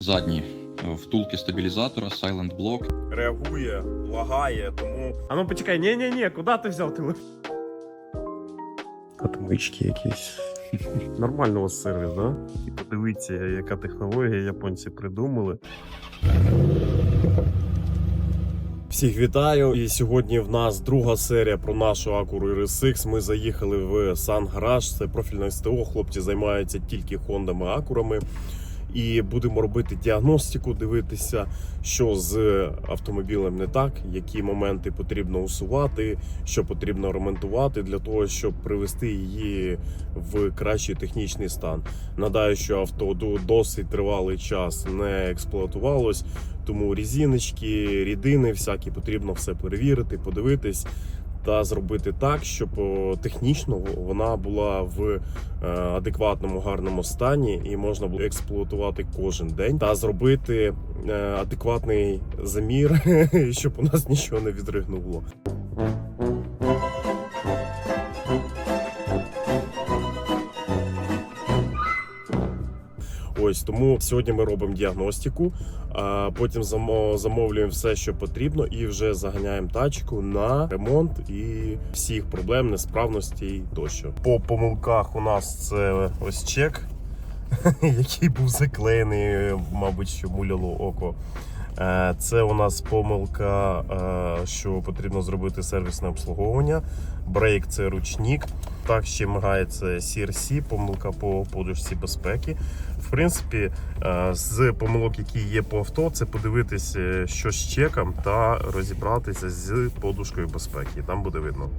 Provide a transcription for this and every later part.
Задні е, втулки стабілізатора, Silent Block. реагує, лагає, тому А ну почекай, ні, ні, ні, куди ти взяв телефон? Отмички якісь. Нормально у вас сервіс, да? І подивіться, яка технологія японці придумали. Всіх вітаю! І сьогодні в нас друга серія про нашу Acura RSX. Ми заїхали в Sun Garage. Це профільне СТО. Хлопці займаються тільки хондами акурами. І будемо робити діагностику, дивитися, що з автомобілем не так, які моменти потрібно усувати, що потрібно ремонтувати для того, щоб привести її в кращий технічний стан. Нагадаю, що авто досить тривалий час не експлуатувалось, тому різиночки, рідини, всякі потрібно все перевірити, подивитись. Та зробити так, щоб технічно вона була в е, адекватному гарному стані і можна було експлуатувати кожен день та зробити е, адекватний замір, щоб у нас нічого не відригнуло. Ось тому сьогодні ми робимо діагностику, а потім замовлюємо все, що потрібно, і вже заганяємо тачку на ремонт і всіх проблем, несправностей тощо. По помилках у нас це ось чек, який був заклеєний, мабуть, що муляло око. Е, Це у нас помилка, е, що потрібно зробити сервісне обслуговування. Брейк це ручник. Так, ще мигає це CRC, помилка по подушці безпеки. В принципі, е, з помилок, які є по авто, це подивитися, е, що з чеком, та розібратися з подушкою безпеки. Там буде видно.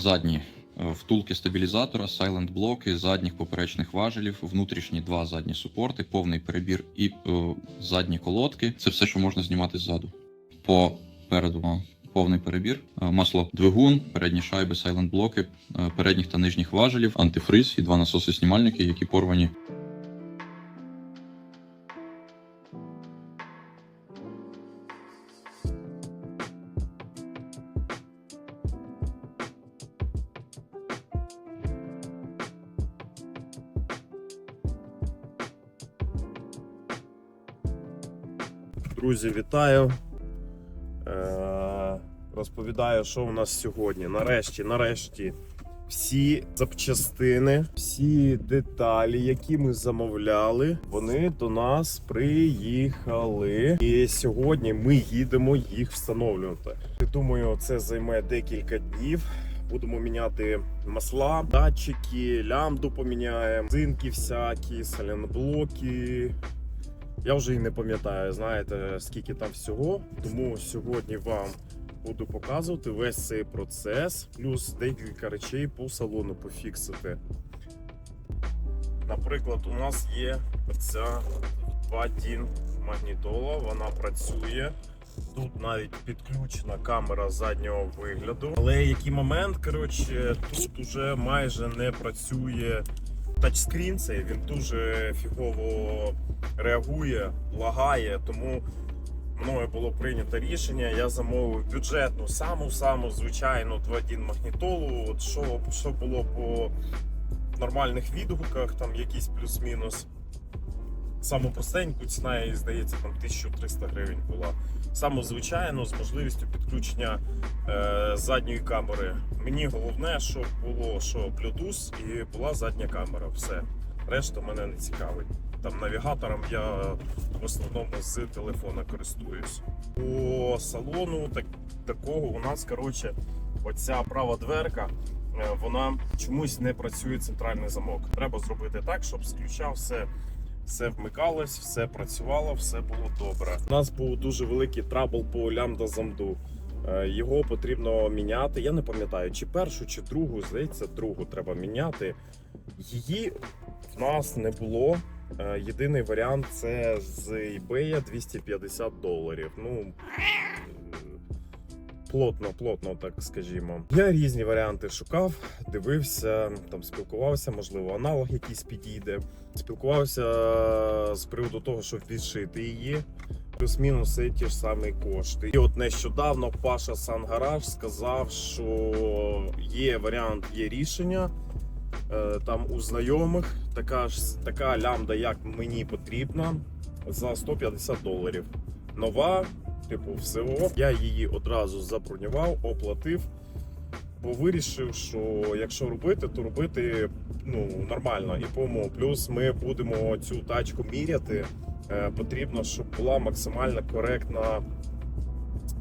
Задні е, втулки стабілізатора, сайлент блоки, задніх поперечних важелів, внутрішні два задні супорти, повний перебір і е, задні колодки. Це все, що можна знімати ззаду. Попереду а, повний перебір, е, масло двигун, передні шайби, сайлент блоки, е, передніх та нижніх важелів, антифриз і два насоси знімальники, які порвані. Друзі, вітаю. Е, розповідаю, що у нас сьогодні. Нарешті, нарешті, всі запчастини, всі деталі, які ми замовляли, вони до нас приїхали. І сьогодні ми їдемо їх встановлювати. Думаю, це займе декілька днів. Будемо міняти масла, датчики, лямбду поміняємо, зинки всякі, саленблоки, я вже і не пам'ятаю, знаєте, скільки там всього. Тому сьогодні вам буду показувати весь цей процес, плюс декілька речей по салону пофіксити. Наприклад, у нас є ця 2 DIN магнітола, вона працює. Тут навіть підключена камера заднього вигляду. Але який момент, коротше, тут уже майже не працює тачскрін цей він дуже фігово реагує, лагає, тому мною було прийнято рішення. Я замовив бюджетну саму саму звичайну 2.1 магнітолу. От що, що було по нормальних відгуках, там якісь плюс-мінус. Саму простеньку ціна, їй, здається, там 1300 гривень була. Саму звичайну з можливістю підключення е, задньої камери. Мені головне, щоб було що Bluetooth і була задня камера. Все. Решта мене не цікавить. Там навігатором я в основному з телефона користуюсь. По салону так, такого у нас, коротше, оця права дверка. е, Вона чомусь не працює центральний замок. Треба зробити так, щоб з ключа все, все вмикалось, все працювало, все було добре. У нас був дуже великий трабл по лямбда замду. Е, Його потрібно міняти. Я не пам'ятаю, чи першу, чи другу. Здається, другу треба міняти. Її в нас не було. Е, Єдиний варіант це з eBay 250 доларів. Ну плотно, плотно, так скажімо. Я різні варіанти шукав, дивився, там спілкувався, можливо, аналог якийсь підійде. Спілкувався з приводу того, щоб відшити її. Плюс-мінус ті ж самі кошти. І от нещодавно Паша Сангараж сказав, що є варіант, є рішення. е, Там у знайомих така ж така лямбда, як мені потрібна, за 150 доларів. Нова, типу, ВСО. Я її одразу забронював, оплатив, бо вирішив, що якщо робити, то робити ну, нормально і по умовам. Плюс ми будемо цю тачку міряти. Е, Потрібно, щоб була максимально коректна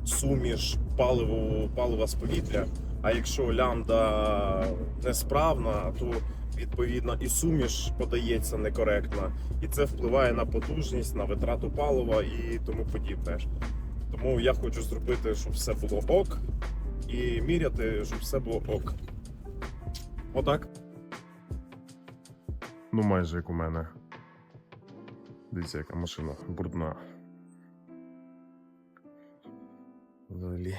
суміш паливу, палива з повітря. А якщо лямбда несправна, то відповідно і суміш подається некоректно, і це впливає на потужність, на витрату палива і тому подібне. Тому я хочу зробити, щоб все було ок, і міряти, щоб все було ок. Отак. Ну, майже як у мене. Дивіться, яка машина брудна. Взагалі.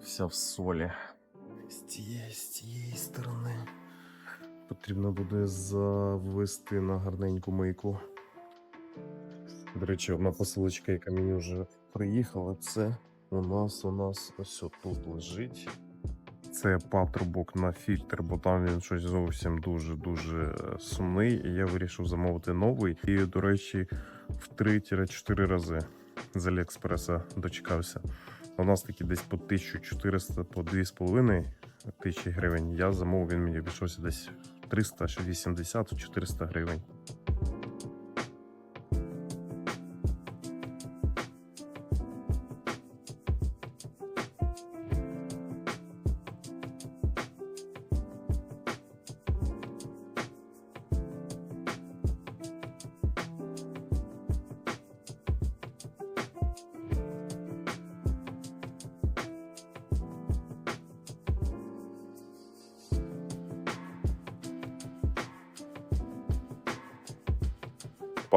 Вся в солі. З цієї, з цієї сторони. Потрібно буде завести на гарненьку мийку. До речі, одна посилочка, яка мені вже приїхала, це у нас у нас ось тут лежить. Це патрубок на фільтр, бо там він щось зовсім дуже-дуже е, сумний. І я вирішив замовити новий. І, до речі, в 3-4 рази з Аліекспреса дочекався. У нас такі десь по 1400, по 2,5 тисячі гривень. Я замовив, він мені обійшовся десь 380-400 гривень.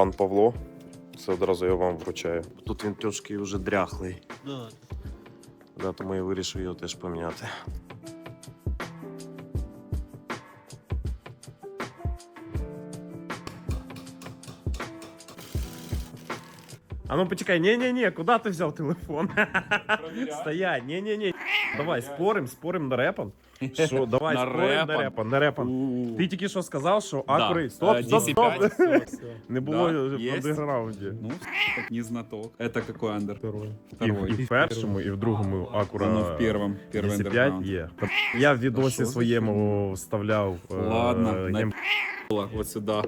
Пан Павло, це одразу я вам вручаю. Тут він трошки вже дряхлий. Да. Да, тому я вирішив його теж поміняти. А ну почекай, ні-ні-ні, куди ти взяв телефон? Стоять, ні-ні-ні. Давай, спорим, спорим на репан. Що, давай, На спорим на репан? репан, на репан. У. Ти тільки що сказав, що Да. акури. Стоп, Е, стоп, стоп. DC5. Не було Да, в есть. андеграунді. Ну, так не знаток. Это какой андер? І, Второй. і в першому, і в другому акура. Ну, в первом. Первый 55 андерграунд. є. Я в відосі що за своєму вставляв. е, Ладно, на- гейм- Вот сюда.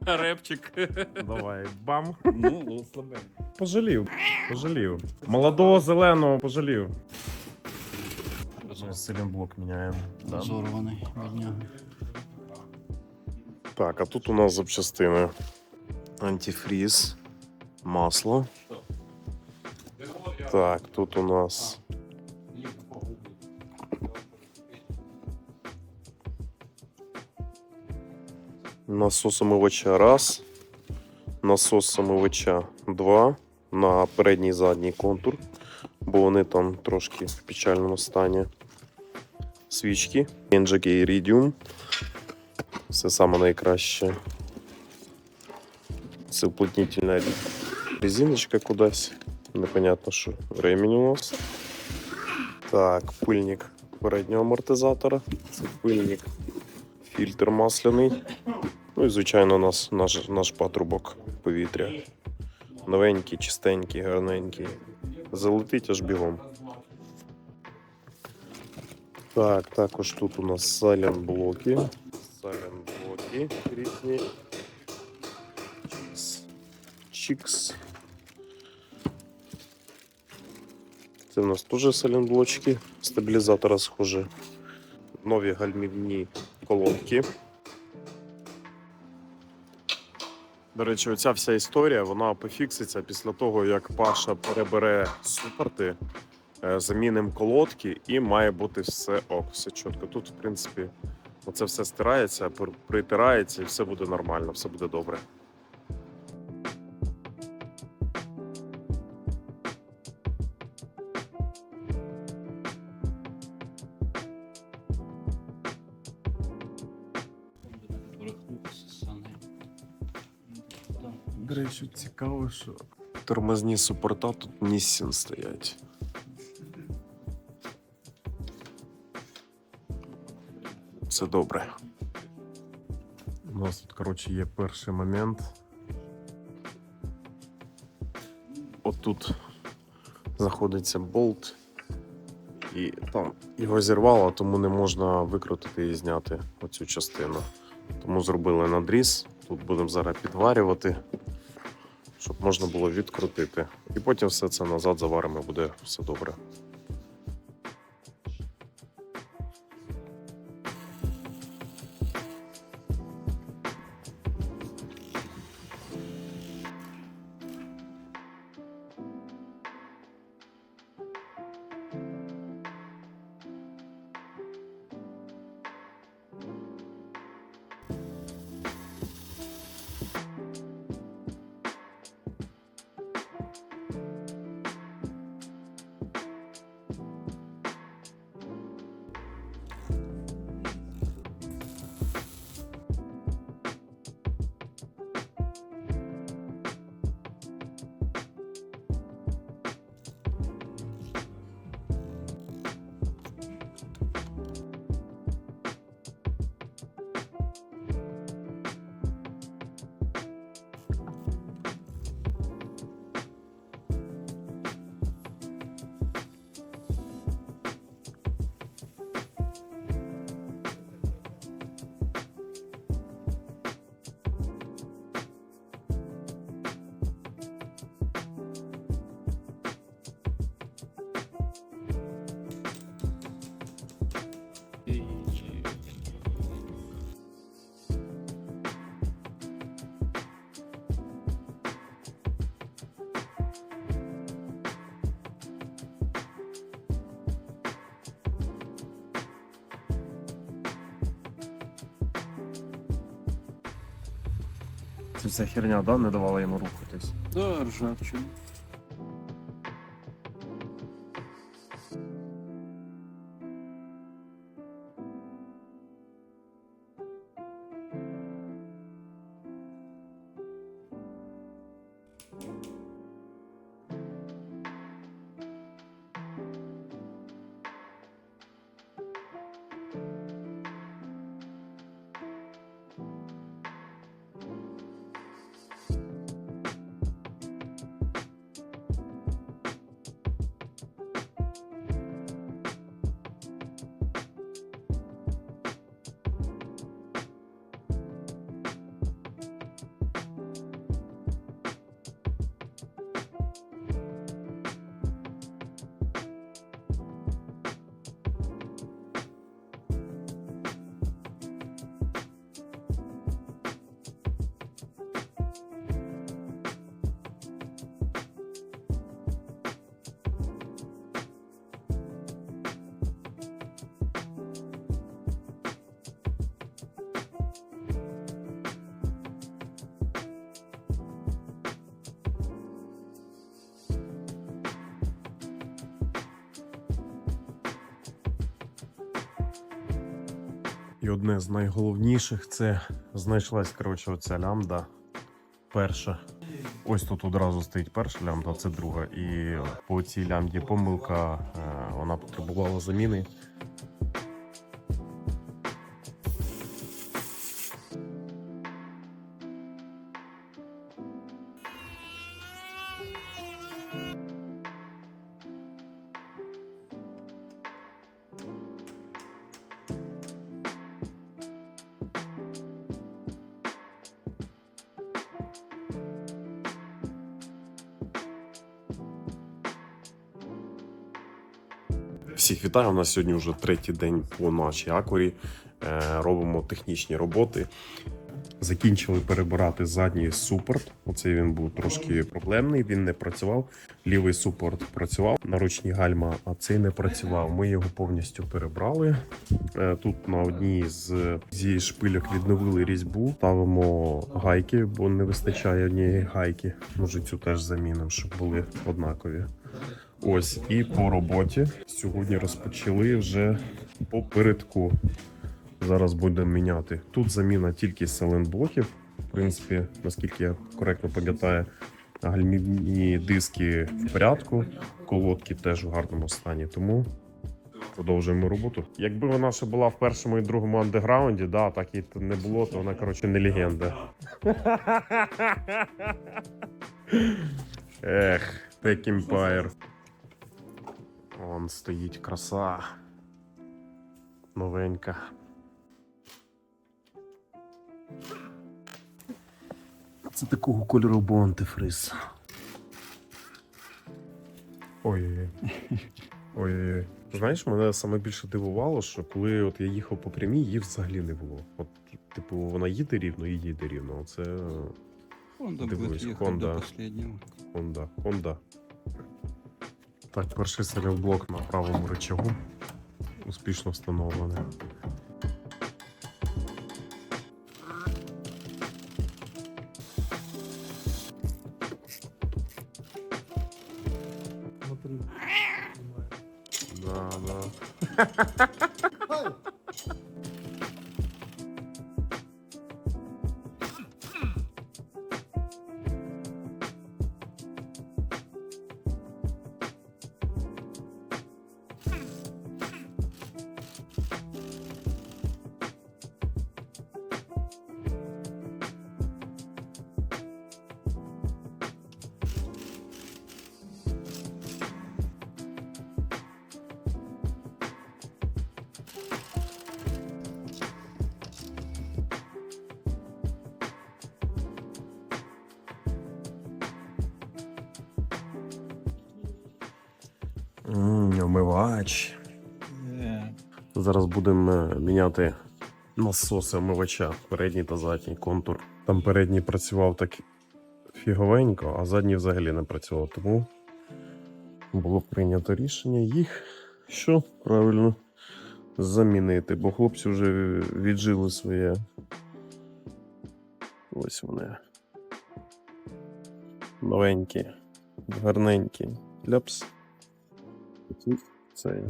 Рэпчик. Давай, бам. Ну, ну, слабее. Пожалів, пожалів. Молодого зеленого пожалів. Силен блок міняємо. Разорванный, бедняга. Так, а тут у нас запчастини. Антифріз, масло. Так, тут у нас насос омивача раз, насос омивача два на передній і задній контур, бо вони там трошки в печальному стані. Свічки. NGK Iridium. Все саме найкраще. Це уплотнительна резиночка кудись. Непонятно, що ремінь у нас. Так, пильник переднього амортизатора. Це пильник, фільтр масляний. Ну і, звичайно, у нас наш, наш патрубок повітря. Новенький, чистенький, гарненький. Залетить аж бігом. Так, також тут у нас сален блоки. Сален блоки різні. Чікс. Чікс. Це в нас теж саленблочки стабілізатора схоже. Нові гальмівні колонки. До речі, оця вся історія вона пофікситься після того, як Паша перебере супорти, е, замінимо колодки, і має бути все ок, все чітко. Тут, в принципі, оце все стирається, притирається і все буде нормально, все буде добре. До речі, цікаво, що тормозні супорта тут Ніссін стоять. Все добре. У нас тут, коротше, є перший момент. Отут знаходиться болт, і там його зірвало, тому не можна викрутити і зняти оцю частину. Тому зробили надріз. Тут будемо зараз підварювати, щоб можна було відкрутити. І потім все це назад заваримо, буде все добре. Це херня, да, не давала йому рухатись. Да, ржавчина. І одне з найголовніших це знайшлась коротше оця лямбда. Перша. Ось тут одразу стоїть перша лямбда, це друга. І по цій лямбді помилка, е, вона потребувала заміни. Вітаю. У нас сьогодні вже третій день по нашій акурі. Е, Робимо технічні роботи. Закінчили перебирати задній супорт. Оцей він був трошки проблемний, він не працював. Лівий супорт працював на ручні гальма, а цей не працював. Ми його повністю перебрали. Е, Тут на одній з зі шпильок відновили різьбу. Ставимо гайки, бо не вистачає однієї гайки. Може цю теж замінимо, щоб були однакові. Ось і по роботі. Сьогодні розпочали вже по передку. Зараз будемо міняти. Тут заміна тільки селенблоків. В принципі, наскільки я коректно пам'ятаю, гальмівні диски в порядку, колодки теж в гарному стані. Тому продовжуємо роботу. Якби вона ще була в першому і другому андеграунді, да, так і не було, то вона, коротше, не легенда. Ех, Tech Empire. Вон стоїть краса. Новенька. Це такого кольору був антифриз. Ой-ой-ой. Ой-ой-ой. Знаєш, мене саме більше дивувало, що коли от я їхав по прямій, її взагалі не було. От, типу, вона їде рівно і їде рівно. Оце Honda до последнего. Honda. Honda. Так, перший селівблок на правому рычагу. Успішно встановлений. М, Омивач. Зараз будемо е, міняти насоси омивача, передній та задній контур. Там передній працював так фіговенько, а задній взагалі не працював. Тому було прийнято рішення їх що правильно замінити, бо хлопці вже віджили своє. Ось вони. Новенькі, гарненькі. Ляпс. Тут це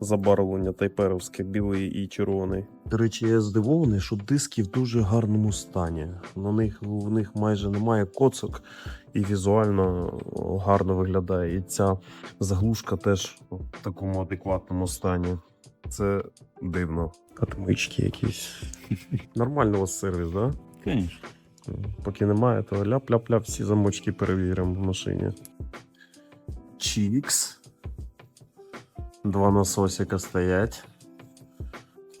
забарвлення тайперовське, білий і червоний. До речі, я здивований, що диски в дуже гарному стані. На них в них майже немає коцок і візуально гарно виглядає. І ця заглушка теж в такому адекватному стані. Це дивно. Отмички якісь. Нормально у вас сервіс, так? Да? Конечно. Поки немає, то ляп-ляп-ляп всі замочки перевіримо в машині. Чікс. Два насосика стоять.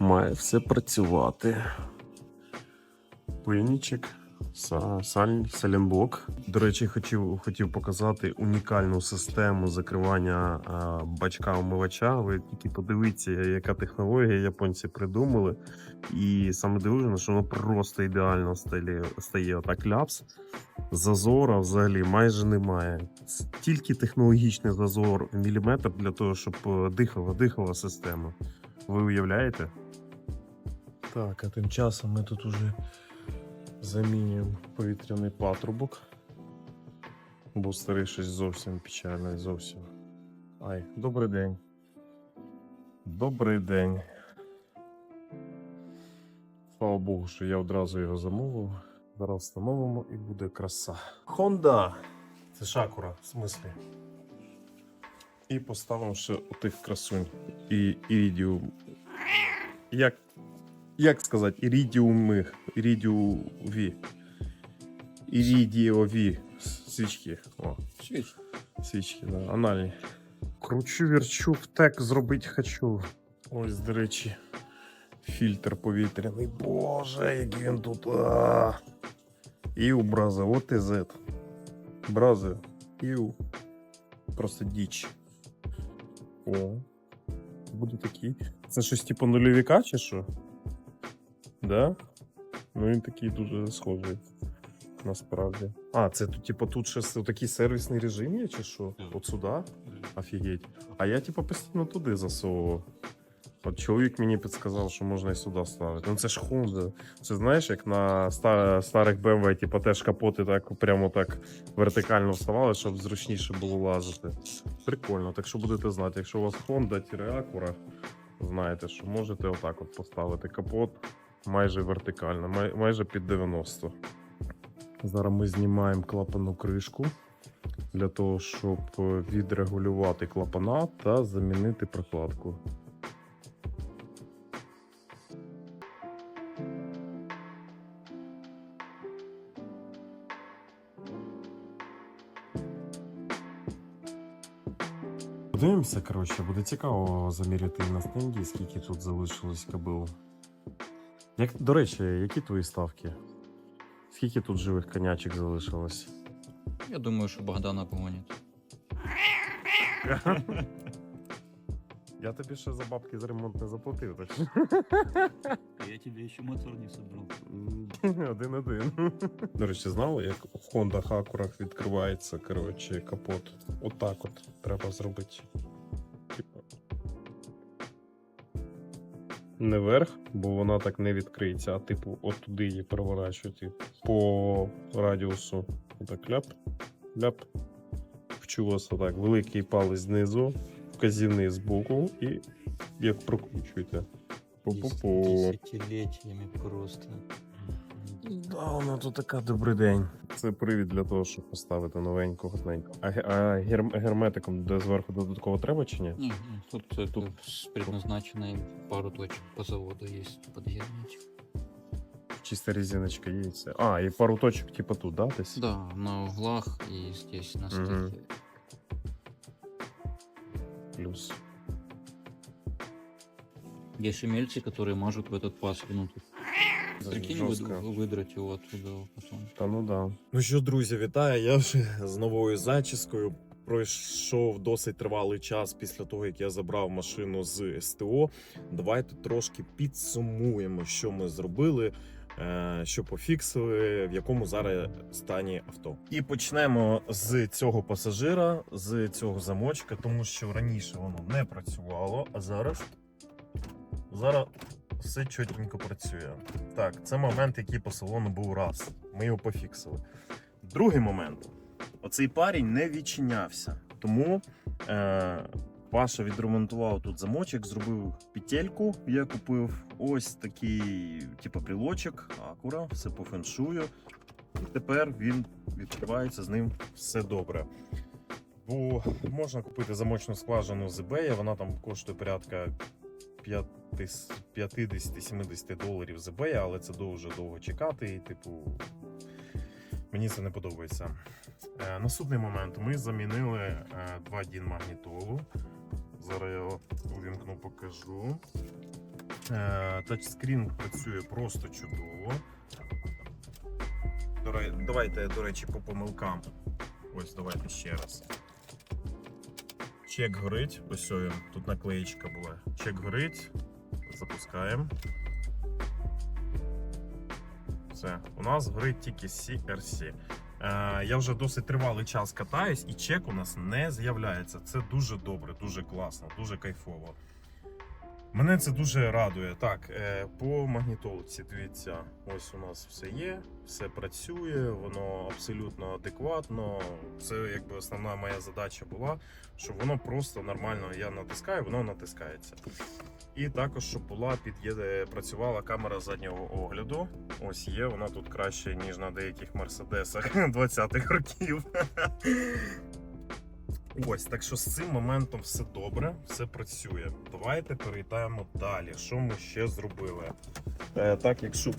Має все працювати. Пильничок. Са, саль. До речі, хотів, хотів показати унікальну систему закривання бачка омивача. Ви тільки подивіться, яка технологія японці придумали. І саме дивно, що воно просто ідеально стає, стає отак ляпс. Зазора взагалі майже немає. Тільки технологічний зазор міліметр для того, щоб е, дихала, дихала система. Ви уявляєте? Так, а тим часом ми тут уже замінюємо повітряний патрубок. Бо старий щось зовсім печальний, зовсім. Ай, добрий день. Добрий день. Слава Богу, що я одразу його замовив. Зараз встановимо і буде краса. Honda. Це шакура, в смислі. І поставимо ще отих красунь. І ірідіум. Як, як сказати, ірідіуми. Ірідіуві. Ірідіові свічки. О, Свіч. свічки, да, анальні. Кручу, верчу, втек зробити хочу. Ось, до речі, фільтр повітряний. Боже, який він тут. А! Іу, бразе, от і зет. Бразе, іу. Просто діч. О. Буде такий. Це щось типу нульовіка чи що? Да? Ну він такий дуже схожий. Насправді. А, це тут, типу, тут ще такий сервісний режим є, чи що? От сюди? Офігеть. А я, типу, постійно туди засовував. От чоловік мені підказав, що можна і сюди ставити. Ну це ж Honda. Це знаєш, як на ста- старих BMW, типу, теж капоти так прямо так вертикально вставали, щоб зручніше було лазити. Прикольно. Так що будете знати, якщо у вас Honda Acura, знаєте, що можете отак от поставити капот майже вертикально, май- майже під 90. Зараз ми знімаємо клапану кришку для того, щоб відрегулювати клапана та замінити прокладку. Подивимося, коротше, буде цікаво заміряти на стенді, скільки тут залишилось кабел. Як, до речі, які твої ставки? Скільки тут живих конячок залишилось? Я думаю, що Богдана погонять. Я тобі ще за бабки за ремонт не заплатив, так що Я тебе ще мотор не собрав. один-один. До речі, знали, як у Honda Acura відкривається коротше, капот. Отак от треба зробити. Не вверх, бо вона так не відкриється, а типу от туди її переворачувати по радіусу. Отак ляп, ляп. Вчу вас отак. Великий палець знизу, вказівний збоку і як прокручуєте. Пу-пу-пу. Десятилетиями просто. Да, вона тут така добрий день. Це привід для того, щоб поставити новеньку готненьку. А, ге- а гер- герметиком де зверху додатково треба чи ні? Ні, ні, тут, тут, тут предназначено пару точок по заводу є подгерметик. Чиста резиночка є і все. А, і пару точок, типу тут, да, десь? Да, на углах и здесь на Мгм. стыке. Плюс. Есть умельцы, которые мажут в этот паз внутрь. Прикинь, Жорстко. выд- выдрать его оттуда потом. Та ну да. Ну що, друзі, вітаю. Я вже з новою зачіскою. Пройшов досить тривалий час після того, як я забрав машину з СТО. Давайте трошки підсумуємо, що ми зробили, е, що пофіксили, в якому зараз стані авто. І почнемо з цього пасажира, з цього замочка, тому що раніше воно не працювало, а зараз, зараз все чотенько працює. Так, це момент, який по салону був раз. Ми його пофіксили. Другий момент. Оцей парень не відчинявся. Тому е, Паша відремонтував тут замочок, зробив петельку. Я купив ось такий, типу, брілочок, акура, все по феншую. І тепер він відкривається з ним все добре. Бо можна купити замочну скважину з eBay, вона там коштує порядка 50-70 доларів з eBay, але це дуже довго чекати. І, типу, мені це не подобається. Е, наступний момент. Ми замінили е, два дін магнітолу. Зараз я увімкну, покажу. Е, тачскрін працює просто чудово. Давайте, до речі, по помилкам. Ось, давайте ще раз. Чек горить. Ось він, тут наклеєчка була. Чек горить. Запускаємо. Все, у нас горить тільки CRC. Е, я вже досить тривалий час катаюсь, і чек у нас не з'являється. Це дуже добре, дуже класно, дуже кайфово. Мене це дуже радує. Так, е, по магнітолці, дивіться, ось у нас все є, все працює, воно абсолютно адекватно. Це якби основна моя задача була, щоб воно просто нормально я натискаю, воно натискається. І також, щоб була під'їде, працювала камера заднього огляду. Ось є, вона тут краще, ніж на деяких мерседесах 20-х років. Ось, так що з цим моментом все добре, все працює. Давайте перейдемо далі. Що ми ще зробили? Е, так, якщо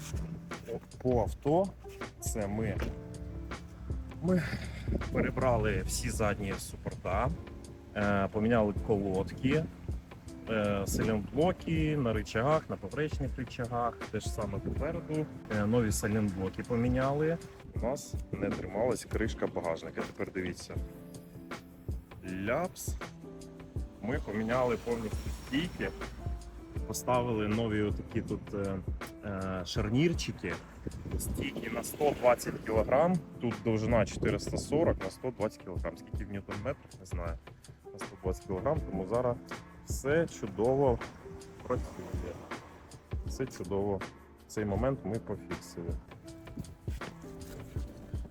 по авто, це ми, ми перебрали всі задні супорта, е, поміняли колодки, е, сайлентблоки на рычагах, на поперечних рычагах, те ж саме попереду. Е, нові сайлентблоки поміняли. У нас не трималась кришка багажника. Тепер дивіться ляпс. Ми поміняли повністю стійки, поставили нові такі тут е, е, шарнірчики. Стійки на 120 кг, тут довжина 440 на 120 кг. Скільки в ньютон метрах, не знаю. На 120 кг, тому зараз все чудово працює. Все чудово. Цей момент ми пофіксили.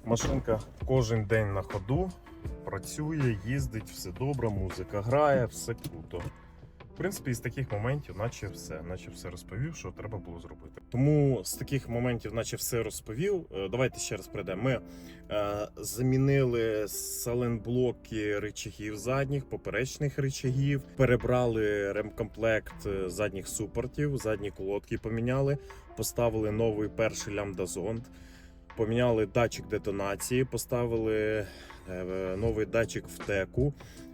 Машинка кожен день на ходу працює, їздить, все добре, музика грає, все круто. В принципі, із таких моментів, наче все, наче все розповів, що треба було зробити. Тому з таких моментів, наче все розповів. Е, Давайте ще раз прийдемо. Ми е, замінили саленблоки рычагів задніх, поперечних рычагів, перебрали ремкомплект е, задніх супортів, задні колодки поміняли, поставили новий перший лямбда-зонд, поміняли датчик детонації, поставили новий датчик втеку,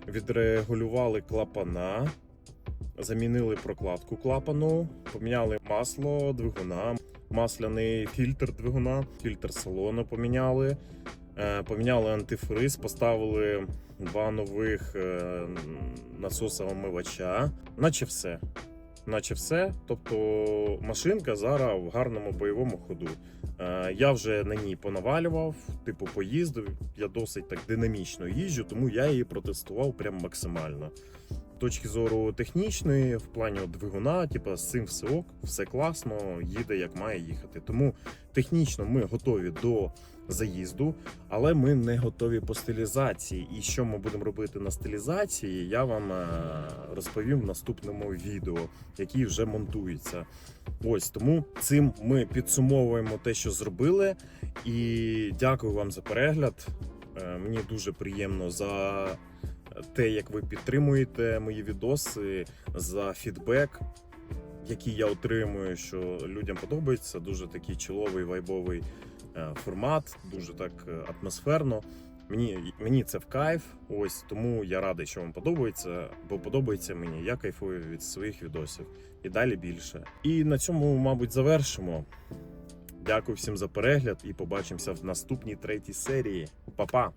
відрегулювали клапана, замінили прокладку клапану, поміняли масло двигуна, масляний фільтр двигуна, фільтр салону поміняли, е, поміняли антифриз, поставили два нових е, насоса омивача, наче все. Наче все. Тобто машинка зараз в гарному бойовому ходу. Е, Я вже на ній понавалював, типу поїздив. Я досить так динамічно їжджу, тому я її протестував прям максимально. Точки зору технічної, в плані двигуна, типу, з цим все ок, все класно, їде як має їхати. Тому технічно ми готові до заїзду, але ми не готові по стилізації. І що ми будемо робити на стилізації, я вам е, розповім в наступному відео, який вже монтується. Ось тому цим ми підсумовуємо те, що зробили. І дякую вам за перегляд. Е, Мені дуже приємно за те, як ви підтримуєте мої відоси, за фідбек, який я отримую, що людям подобається. Дуже такий чоловий вайбовий е, формат, дуже так е, атмосферно. Мені, мені це в кайф. Ось тому я радий, що вам подобається, бо подобається мені. Я кайфую від своїх відосів і далі більше. І на цьому, мабуть, завершимо. Дякую всім за перегляд і побачимося в наступній третій серії. Па-па!